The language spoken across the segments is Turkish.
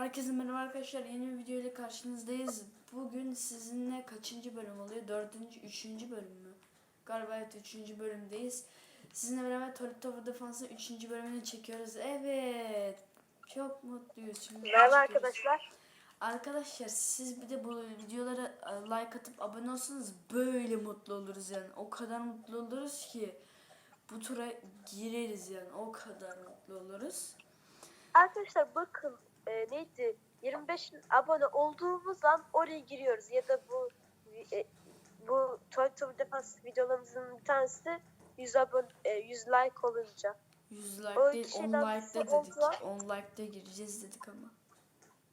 Herkese merhaba arkadaşlar. Yeni bir video ile karşınızdayız. Bugün sizinle kaçıncı bölüm oluyor? Dördüncü, üçüncü bölüm mü? Galiba evet üçüncü bölümdeyiz. Sizinle beraber Toilet Tower Defense'ın üçüncü bölümünü çekiyoruz. Evet. Çok mutluyuz. Şimdi Merhaba arkadaşlar. Arkadaşlar siz bir de bu videolara e, like atıp abone olsanız böyle mutlu oluruz yani. O kadar mutlu oluruz ki bu tura gireriz yani. O kadar mutlu oluruz. Arkadaşlar bakın e, neydi 25 abone olduğumuz an oraya giriyoruz ya da bu e, bu Toy Toy Defense videolarımızın bir tanesi 100 abone e, 100 like olunca 100 like O değil, iki 10 şeyden like'da dedik. olsa- 10 like'da gireceğiz dedik ama.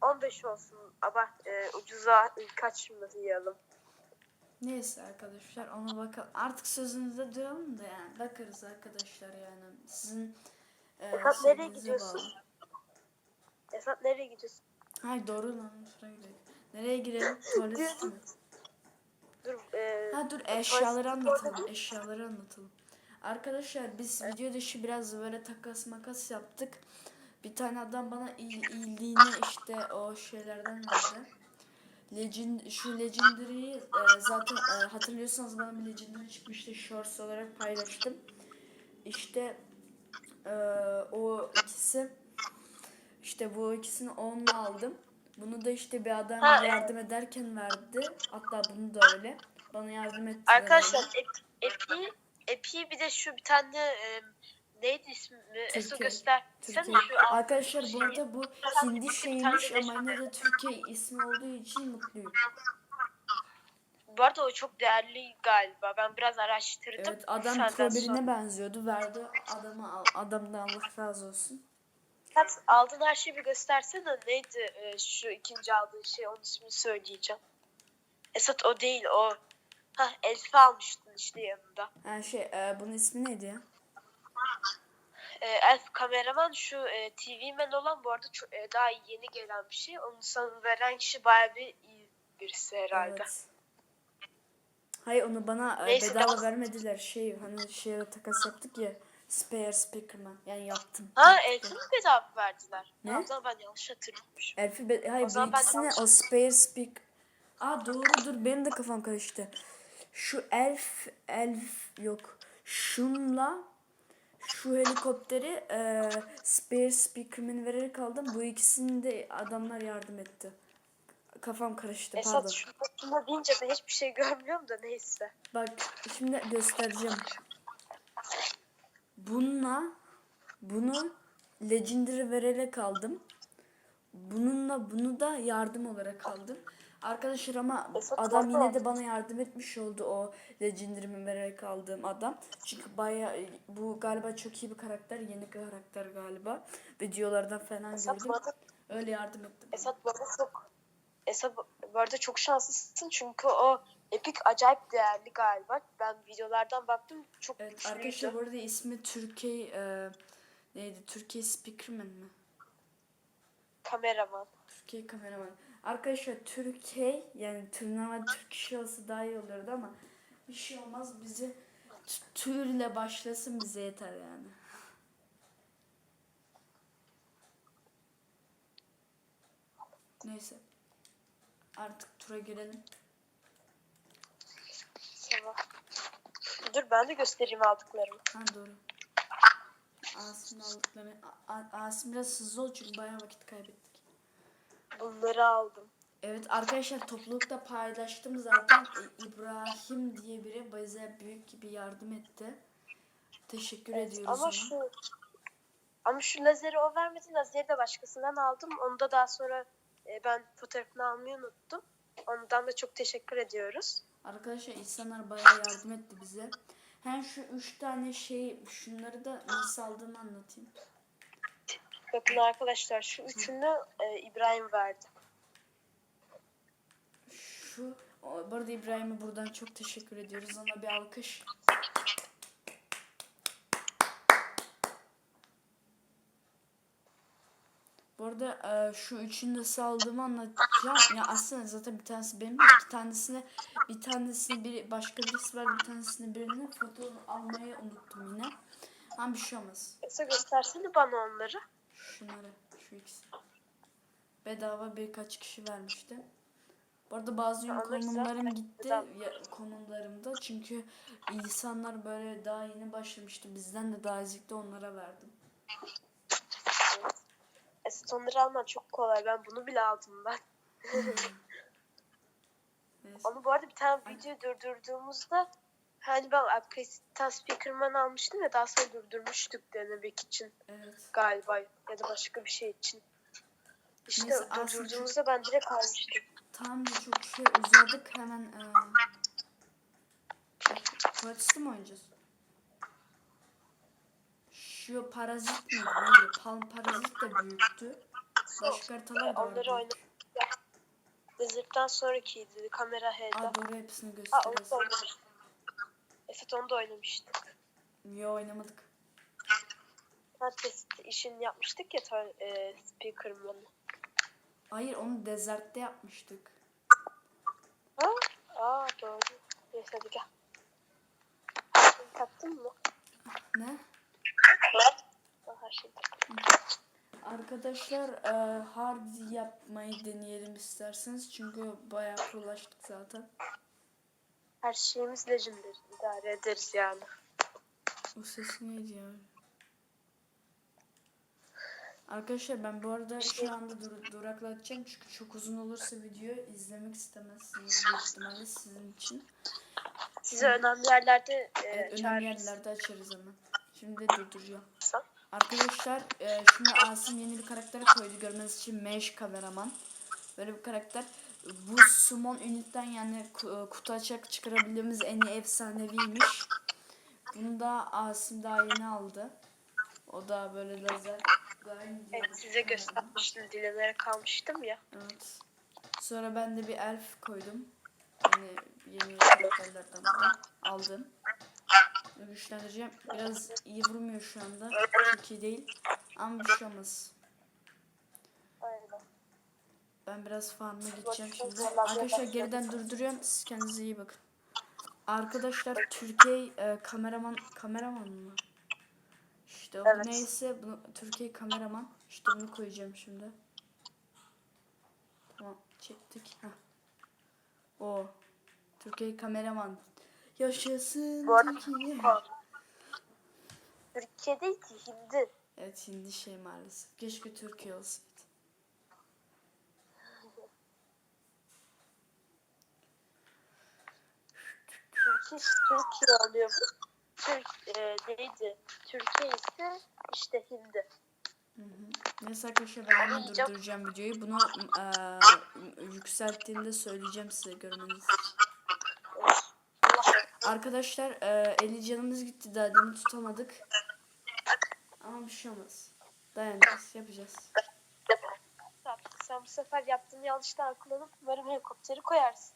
15 olsun abart e, ucuza kaçmayalım. Neyse arkadaşlar ona bakalım. Artık sözünüzde duralım da yani. Bakarız arkadaşlar yani. Sizin e, Esat, nereye gidiyorsun? bağlı. Esat nereye gidiyorsun? Hayır doğru lan. Şuraya gidelim. Nereye girelim? Tuvalet mü? Dur e, Ha dur eşyaları anlatalım. Eşyaları anlatalım. Arkadaşlar biz video dışı biraz böyle takas makas yaptık. Bir tane adam bana il, ildiğine işte o şeylerden verdi. Legend, şu Legendary'yi e, zaten e, hatırlıyorsanız bana bir Legendary çıkmıştı. Shorts olarak paylaştım. İşte e, o ikisi işte bu ikisini onunla aldım. Bunu da işte bir adam Ha, yardım ederken verdi. Hatta bunu da öyle. Bana yardım etti. Arkadaşlar Epi Epi bir de şu bir tane e, neydi ismi? Türkiye. göster. Türkiye. Arkadaşlar bu arada bu Hindi şeymiş ama yine de Türkiye ismi olduğu için mutluyum. Bu arada o çok değerli galiba. Ben biraz araştırdım. Evet adam sonra. benziyordu. Verdi adama adamdan Allah razı olsun. Esat, aldığın her şeyi bir göstersene. Neydi e, şu ikinci aldığın şey? Onun ismini söyleyeceğim. Esat o değil o. Hah Elif'i almıştın işte yanında. Ha şey e, bunun ismi neydi ya? E, Elf kameraman şu e, TV man olan bu arada çok, e, daha yeni gelen bir şey. Onu sana veren kişi bayağı bir iyi birisi herhalde. Evet. Hayır onu bana e, Neyse, bedava tamam. vermediler. Şey hani şeye takas yaptık ya. Spare Speakerman. Yani yaptım. Ha Elf'i mi bedava verdiler? Ne? O zaman ben yanlış hatırlamışım. Elfi be- hayır O zaman ben ikisine yanlış- o spare speak. Aa doğru dur benim de kafam karıştı. Şu elf elf yok. Şunla şu helikopteri e, spare speakerman vererek aldım. Bu ikisini de adamlar yardım etti. Kafam karıştı pardon. Esat şu şuna deyince ben hiçbir şey görmüyorum da neyse. Bak şimdi göstereceğim. Bununla bunu Legendary vererek aldım. Bununla bunu da yardım olarak aldım. Arkadaşlar ama adam yine de bana yardım etmiş oldu o Legendary'mi vererek aldığım adam. Çünkü baya bu galiba çok iyi bir karakter, yeni karakter galiba. Videolardan falan Esat gördüm. arada, Öyle yardım etti bana. Esat bu arada çok Esat bu arada çok şanslısın çünkü o Epic acayip değerli galiba. Ben videolardan baktım çok Evet, güçlüydü. arkadaşlar bu arada ismi Türkiye e, neydi? Türkiye Speakerman mi? Kameraman. Türkiye kameraman. Arkadaşlar Türkiye yani tırnava Türk kişi olsa daha iyi olurdu ama bir şey olmaz bizi t- türle başlasın bize yeter yani. Neyse. Artık tura girelim. Tamam. Dur ben de göstereyim aldıklarımı. Ha doğru. Asım aldıklarını. A- A- Asım biraz hızlı ol çünkü bayağı vakit kaybettik. Bunları aldım. Evet arkadaşlar toplulukta paylaştım zaten E, İbrahim diye biri bize büyük bir yardım etti. Teşekkür ediyoruz Ama ona. şu ama şu lazeri o vermedi. Lazeri de başkasından aldım. Onu da daha sonra e, ben fotoğrafını almayı unuttum. Ondan da çok teşekkür ediyoruz. Arkadaşlar insanlar bayağı yardım etti bize. Hem şu üç tane şey şunları da nasıl aldığımı anlatayım. Bakın arkadaşlar şu üçünü e, İbrahim verdi. Şu o, bu arada İbrahim'e buradan çok teşekkür ediyoruz. Ona bir alkış. Arada e, şu üçünü nasıl aldığımı anlatacağım. Ya aslında zaten bir tanesi benim, iki tanesini bir tanesini bir başka birisi var, bir tanesini birinin foto almayı unuttum yine. Ama bir şey olmaz. Esa göstersene bana onları. Şunları, şu ikisi. bedava birkaç kişi vermişti. Bu arada bazı Onlar konumlarım gitti ya, konumlarımda çünkü insanlar böyle daha yeni başlamıştı. Bizden de daha ezikti onlara verdim. Esat onları alman çok kolay. Ben bunu bile aldım ben. Ama bu arada bir tane video durdurduğumuzda hani ben Apple Speakerman almıştım ya daha sonra durdurmuştuk denemek için Evet. galiba ya da başka bir şey için. İşte Neyse, durdurduğumuzda ben direkt almıştım. Tam da çok şey uzadık hemen e... Parazit'i mi oynayacağız? Şu parazit miydi? Neydi? Palm parazit de büyüktü. Başka haritalar da. Onları büyük. oynadık. Desert'tan sonrakiydi. Kamera H'da. Aa doğru hepsini Aa onu gösteririz. da oynamıştık. Evet onu da oynamıştık. Yo oynamadık. Test işini yapmıştık ya ta- e, Speakerman'ı. Hayır onu desertte yapmıştık. Ha? Aa doğru. Neyse hadi gel. Taktın mı? Ne? Arkadaşlar e, hard yapmayı deneyelim isterseniz. Çünkü bayağı prolaştık zaten. Her şeyimiz legendary. idare ederiz yani. O ses neydi ya? Arkadaşlar ben bu arada şu anda dur duraklatacağım çünkü çok uzun olursa video izlemek istemezsiniz büyük ihtimalle sizin için. Size önemli yerlerde e, Evet, önemli çağırırız. yerlerde açarız hemen. Şimdi durduracağım. Arkadaşlar e, şimdi Asim yeni bir karakter koydu görmeniz için Mesh kameraman. Böyle bir karakter. Bu summon ünitten yani ku- kutu açak çıkarabildiğimiz en iyi efsaneviymiş. Bunu da Asim daha yeni aldı. O da böyle lazer. Evet size göstermiştim. Dilemere kalmıştım ya. Evet. Sonra ben de bir elf koydum. Yani yeni karakterlerden aldım. Güçlendireceğim. Biraz iyi vurmuyor şu anda. Çok iyi değil. Ama bir şey olmaz. Ben biraz farm'a gideceğim şimdi. Arkadaşlar geriden durduruyorum. Siz kendinize iyi bakın. Arkadaşlar Türkiye e, kameraman kameraman mı? İşte o Evet. neyse bunu Türkiye kameraman. İşte bunu koyacağım şimdi. Tamam çektik. Heh. O Türkiye kameraman. Yaşasın Bu arada- Türkiye. Türkiye değil ki Hindi. Evet hindi şey maalesef. Keşke Türkiye olsaydı. Türkiye, Türkiye oluyor bu. Türk e, neydi? Türkiye ise işte Hindi. Hı hı. Neyse arkadaşlar ben Yiyeceğim. durduracağım videoyu. Bunu eee, yükselttiğimde söyleyeceğim size görmeniz için. Arkadaşlar eee 50 canımız gitti daha demin tutamadık. Ama bir şey olmaz. Dayanacağız yapacağız. Sen bu sefer yaptığın yanlıştan kullanıp umarım helikopteri koyarsın.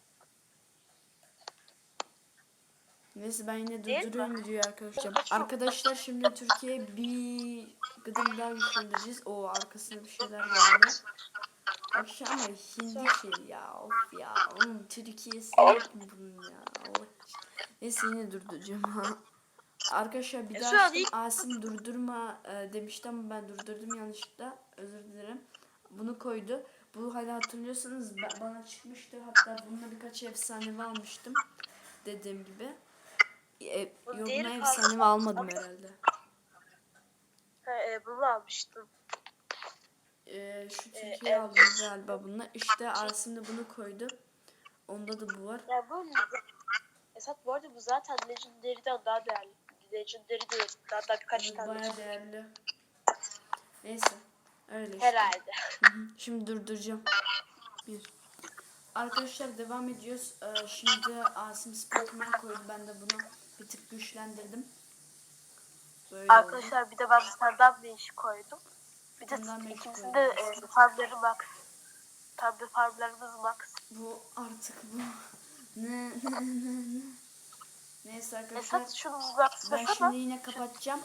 Neyse ben yine Değil durduruyorum videoyu arkadaşlar. Arkadaşlar şimdi Türkiye bir gıdım daha güçlendireceğiz. O arkasında bir şeyler geldi. Akşam ama hindi şey ya of ya onun Türkiye'si yok mu bunun ya Allah. Neyse yine durduracağım ha. Arkadaşlar bir daha açtım. Asim durdurma e, demişti ama ben durdurdum yanlışlıkla. Özür dilerim. Bunu koydu. Bu hala hatırlıyorsanız ba- bana çıkmıştı. Hatta bununla birkaç efsanevi almıştım. Dediğim gibi. E, yoruma diğeri efsanevi almadım herhalde. Ha, e, bunu almıştım. E, şu Türkiye evet. aldım galiba bununla. İşte de bunu koydu. Onda da bu var. Ya bu Esat bu arada bu zaten Legendary'den daha değerli. Legendary değil. Daha, daha birkaç Evet, tane. bayağı değerli. Neyse. Öyle işte. Herhalde. Hı hı. Şimdi durduracağım. Bir. Arkadaşlar devam ediyoruz. Ee, şimdi Asim Speakman koydu. Ben de bunu bir tık güçlendirdim. Böyle oldu. Arkadaşlar bir de ben senden bir iş koydum. Bir de iş ikimizin de e, farmları max. Tabi farmlarımız max. Bu artık bu. Ne ne ne ne. Neyse arkadaşlar. Esat şunu Ben şimdi yine kapatacağım.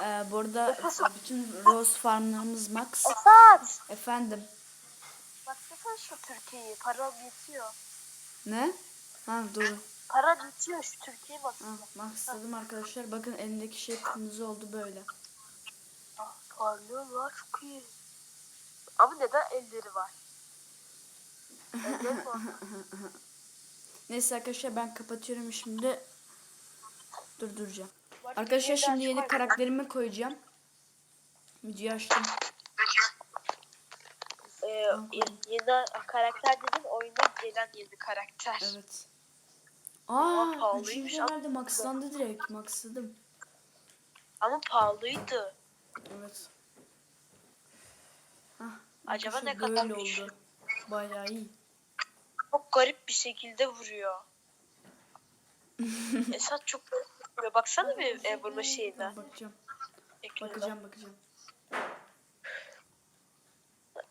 Ee, bu arada bütün Rose farmlarımız max. Esat! Efendim. Baksana şu Türkiye'yi. Param yetiyor. Ne? Ha doğru. Param yetiyor şu Türkiye'yi bak. Ha, maxladım arkadaşlar. Bakın elindeki şey kırmızı oldu böyle. Parlıyorlar çok iyi. Ama neden elleri var? Özlem mi? Neyse arkadaşlar ben kapatıyorum şimdi. Durduracağım. Arkadaşlar şimdi yeni karakterimi koyacağım. Videoyu açtım. Ee, yeni, karakter dedim oyuna gelen yeni karakter. Evet. Aa, pahalıymış üçüncü herhalde maxlandı direkt. Maxladım. Ama pahalıydı. Evet. Hah, Acaba ne kadar böyle güçlü? oldu. Bayağı iyi. Çok garip bir şekilde vuruyor. Esat çok garip vuruyor. Baksana bir e, vurma şeyine. Ben bakacağım. Ekrana. Bakacağım bakacağım.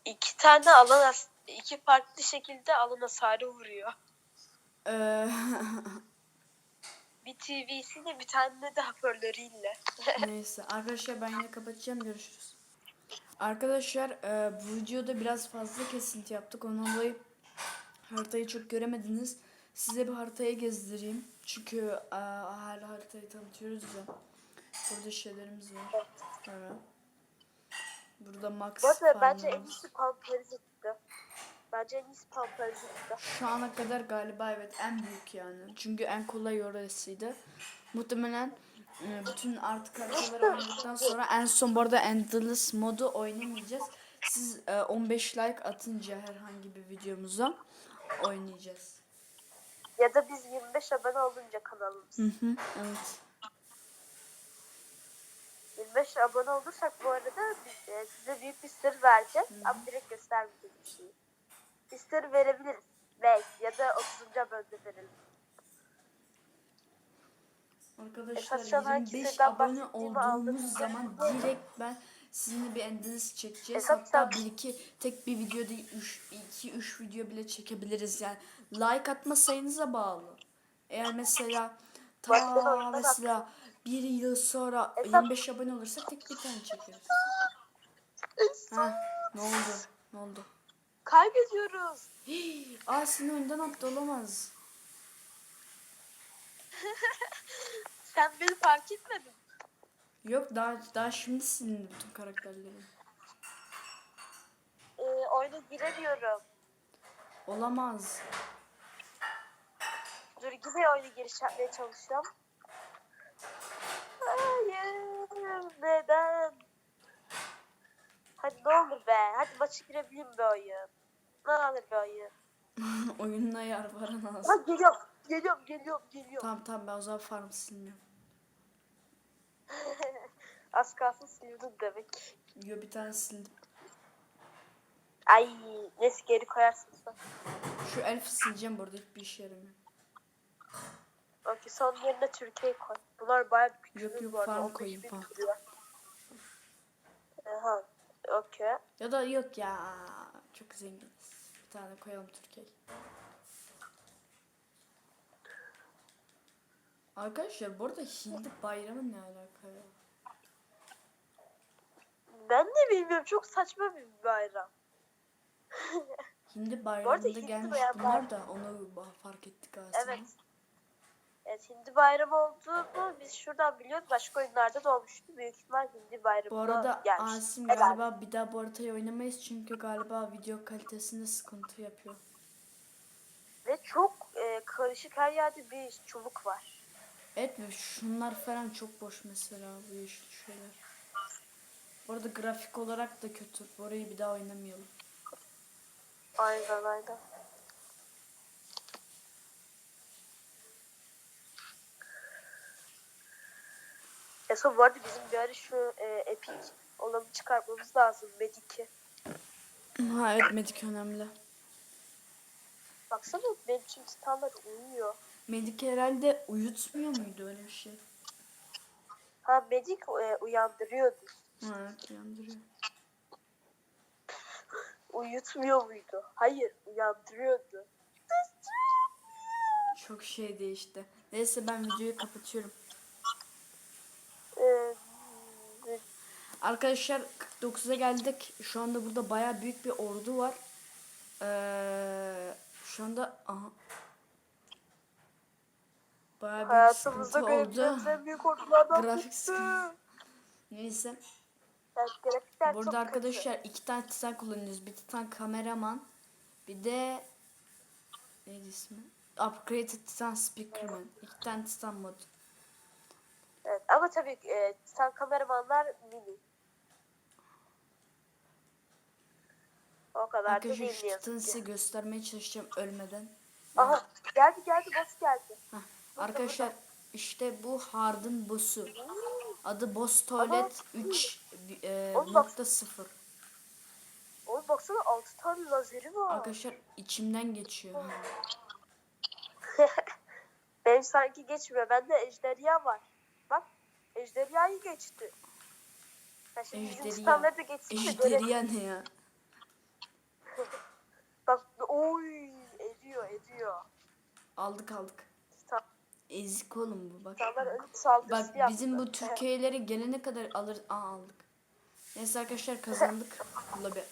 İki tane alan as iki farklı şekilde alan hasarı vuruyor. Ee, Bir TV'siyle bir tane de hoparlörüyle. neyse arkadaşlar ben yine kapatacağım. Görüşürüz. Arkadaşlar e, bu videoda biraz fazla kesinti yaptık. Ondan dolayı haritayı çok göremediniz. Size bir haritayı gezdireyim. Çünkü e, hala haritayı tanıtıyoruz ya. Burada şeylerimiz var. Evet. Burada Max Bu arada bence en iyisi Pamparizitti. Bence en iyisi Pamparizitti. Şu ana kadar galiba evet en büyük yani. Çünkü en kolay orasıydı. Muhtemelen e, bütün artık haritaları oynadıktan sonra en son bu arada Endless modu oynamayacağız. Siz e, 15 like atınca herhangi bir videomuza oynayacağız. Ya da biz 25 abone olunca kanalımız. Hı hı, evet. 25 abone olursak bu arada biz, e, size büyük bir sır vereceğiz. Ama direkt göstermeyeceğiz bir şeyi. Sır verebiliriz. Belki ya da 30. abonede verelim. Arkadaşlar Esas şu an hangi 25 sırdan abone bahsettiğimi olduğumuz zaman direkt ben sizinle bir Endless çekeceğiz. Esas Hatta sen- bir iki tek bir video değil 3 2 3 video bile çekebiliriz yani. Like atma sayınıza bağlı. Eğer mesela Başka ta oyundan mesela bir yıl sonra Esas- 25 abone olursak tek bir tane çekeriz. Ha, ne oldu? Ne oldu? Kaybediyoruz. Hii, Aa seni oyundan attı olamaz. Sen beni fark etmedin. Yok daha daha şimdi silindi bütün karakterleri. Ee, oyuna giremiyorum. Olamaz. Dur yine oyuna giriş yapmaya çalışıyorum. Hayır. Neden? Hadi ne olur be. Hadi maçı girebileyim be oyun. Ne olur be oyun. Oyunun ayar var Ha lazım. geliyorum. Geliyorum geliyorum geliyorum. Tamam tamam ben o zaman farm silmiyorum. Az kalsın siliyordun demek. Yo bir tane sildim. Ay neyse geri koyarsın sen. Şu elfi sileceğim burada hiçbir işe yaramıyor. Okey son yerine Türkiye koy. Bunlar bayağı küçük Yok, yok, farm 15 koyayım, farm. Aha. Okey. Ya da yok ya çok zenginiz. Bir tane koyalım Türkiye. Arkadaşlar bu arada Hindi bayramı ne alaka ya? Ben de bilmiyorum. Çok saçma bir bayram. Hindi arada bayramında Hindi gelmiş bayramı- bunlar da onu fark ettik aslında. Evet. Evet Hindi bayramı olduğunu biz şuradan biliyoruz. Başka oyunlarda da olmuştu. Büyük ihtimal Hindi Bu bayramı arada gelmiş. Asim Helal. galiba bir daha bu haritayı oynamayız çünkü galiba video kalitesinde sıkıntı yapıyor. Ve çok e, karışık her yerde bir çubuk var. Evet ve şunlar falan çok boş mesela bu yeşil şeyler. Bu arada grafik olarak da kötü. Orayı bir daha oynamayalım. Aynen aynen. Eso bu arada bizim bir ara şu e, Epic olanı çıkartmamız lazım. Medic'i. Ha evet Medik önemli. Baksana benim tüm titanlar uyuyor. Medik herhalde uyutmuyor muydu öyle bir şey? Ha Medic e, uyandırıyordu. Ha evet uyandırıyor. Uyutmuyor muydu? Hayır uyandırıyordu. Çok şey değişti. Neyse ben videoyu kapatıyorum. E, Arkadaşlar 49'a geldik. Şu anda burada baya büyük bir ordu var. Ee, şu anda aha. Baya büyük hayatımızda sıkıntı görebileceğimiz oldu. en büyük ordulardan Grafik birisi. sıkıntı. Neyse. Evet, grafikler çok Burada kötü. arkadaşlar iki tane titan kullanıyoruz. Bir titan kameraman. Bir de neydi ismi? Upgraded Titan Speakerman. İki tane Titan mod. Evet ama tabii e, Titan kameramanlar mini. O kadar da Arkadaşlar değil şu yazık size ki. göstermeye çalışacağım ölmeden. Aha geldi geldi boss geldi. Heh, Arkadaşlar işte bu Hard'ın boss'u. Adı Boss Toilet 3 e, Oğlum bak- nokta sıfır. Oğlum baksana 6 tane lazeri var. Arkadaşlar içimden geçiyor. Benim sanki geçmiyor. Bende ejderha var. Bak ejderhayı geçti. Ha şimdi bizim Ejderha. standları da geçsin de görelim. Ejderha ne ya? Oy ediyor ediyor. Aldık aldık. Ezik oğlum bu bak. Bak yaptı. bizim bu Türkiye'lere gelene kadar alır Aa, aldık. Neyse arkadaşlar kazandık. Lobi.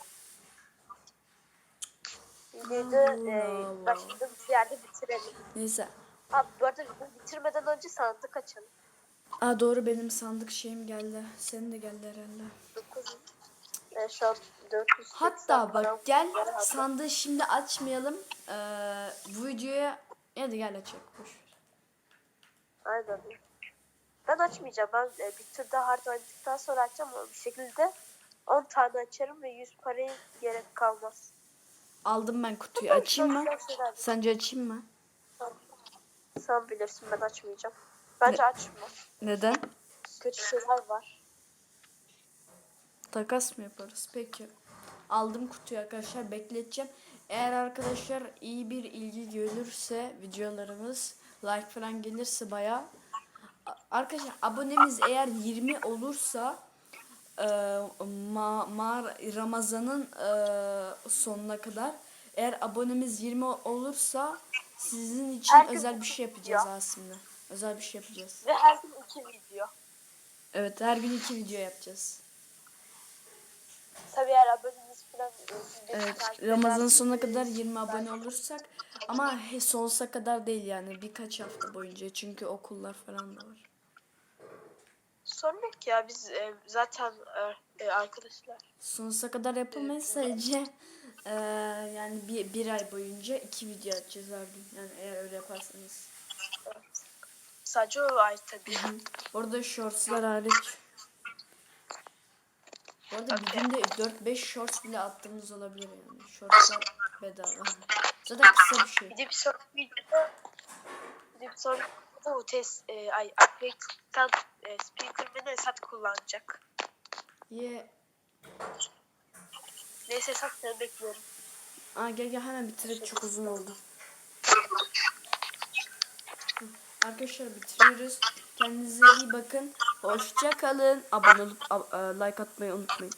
Videoyu da e, başladığımız yerde bitirelim. Neyse. Abi bu arada bitirmeden önce sandık açalım. Aa doğru benim sandık şeyim geldi. Senin de geldi herhalde. 9 e, şu an 400 Hatta bak gel sandığı şimdi açmayalım. Ee, bu videoya hadi gel açalım. Boş ver. Aynen. Ben açmayacağım. Ben e, bir tur daha hard oynadıktan sonra açacağım ama bir şekilde 10 tane açarım ve 100 parayı gerek kalmaz. Aldım ben kutuyu. Açayım mı? Sence açayım mı? Sen bilirsin ben açmayacağım. Bence açma. Neden? Kötü şeyler var. Takas mı yaparız? Peki. Aldım kutuyu arkadaşlar. Bekleteceğim. Eğer arkadaşlar iyi bir ilgi görürse videolarımız like falan gelirse baya arkadaşlar abonemiz eğer 20 olursa e, ma, ma- Ramazan'ın e, sonuna kadar eğer abonemiz 20 olursa sizin için Herkes özel bir şey yapacağız aslında. Özel bir şey yapacağız. Ve her gün iki video. Evet her gün iki video yapacağız. Tabii eğer aboneniz e, Evet, Ramazan sonuna kadar e, 20 abone olursak ama he, sonsuza kadar değil yani birkaç hafta boyunca çünkü okullar falan da var. Sorun yok ya biz e, zaten e, e, arkadaşlar. Sonsuza kadar yapamayız sadece eee, yani bir, bir ay boyunca iki video atacağız her gün yani eğer öyle yaparsanız. Sadece o ay tabii. Orada shortslar hariç. Bu arada bir günde 4-5 shorts bile attığımız olabilir yani. Shortslar bedava. Zaten kısa bir şey. Bir de bir sonraki videoda bir de bir sonraki videoda o test e, ay Upgrade'den e, Speakerman'ı Esat kullanacak. Ye. Neyse Esat seni bekliyorum. Aa gel gel hemen bitirek çok uzun oldu. Arkadaşlar bitiriyoruz. Kendinize iyi bakın. Hoşça kalın. Abone olup a- like atmayı unutmayın.